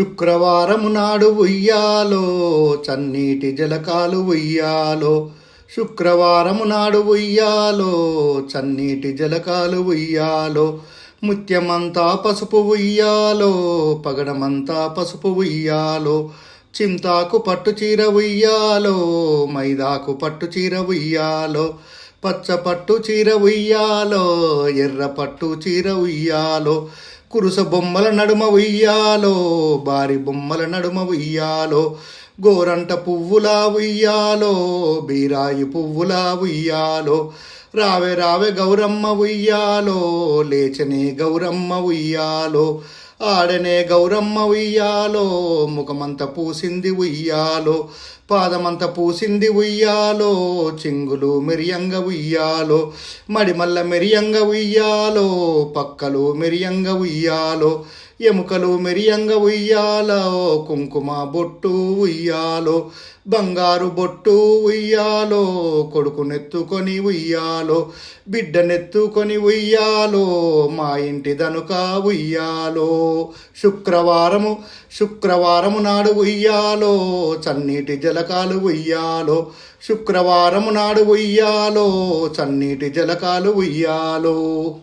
శుక్రవారము నాడు ఉయ్యాలో చన్నీటి జలకాలు ఉయ్యాలో. శుక్రవారము నాడు ఉయ్యాలో చన్నీటి జలకాలు ఉయ్యాలో. ముత్యమంతా పసుపు ఉయ్యాలో పగడమంతా పసుపు ఉయ్యాలో. చింతాకు పట్టు చీర ఉయ్యాలో మైదాకు పట్టు చీర ఉయ్యాలో. పచ్చ పట్టు చీర ఉయ్యాలో ఎర్ర పట్టు చీర ఉయ్యాలో. కురుస బొమ్మల నడుమ ఉయ్యాలో బారి బొమ్మల నడుమ ఉయ్యాలో గోరంట పువ్వులా ఉయ్యాలో బీరాయి పువ్వులా ఉయ్యాలో రావే రావే గౌరమ్మ ఉయ్యాలో లేచనే గౌరమ్మ ఉయ్యాలో ఆడనే గౌరమ్మ ఉయ్యాలో ముఖమంత పూసింది ఉయ్యాలో పాదమంత పూసింది ఉయ్యాలో చింగులు మెరియంగ ఉయ్యాలో మడిమల్ల మెరియంగ ఉయ్యాలో పక్కలు మెరియంగ ఉయ్యాలో ఎముకలు మెరియంగ ఉయ్యాలో కుంకుమ బొట్టు ఉయ్యాలో బంగారు బొట్టు ఉయ్యాలో కొడుకు నెత్తుకొని ఉయ్యాలో బిడ్డ నెత్తుకొని ఉయ్యాలో మా ఇంటి దనుక ఉయ్యాలో శుక్రవారము శుక్రవారము నాడు ఉయ్యాలో చన్నీటి జలకాలు ఉయ్యాలో శుక్రవారము నాడు ఉయ్యాలో చన్నీటి జలకాలు ఉయ్యాలో.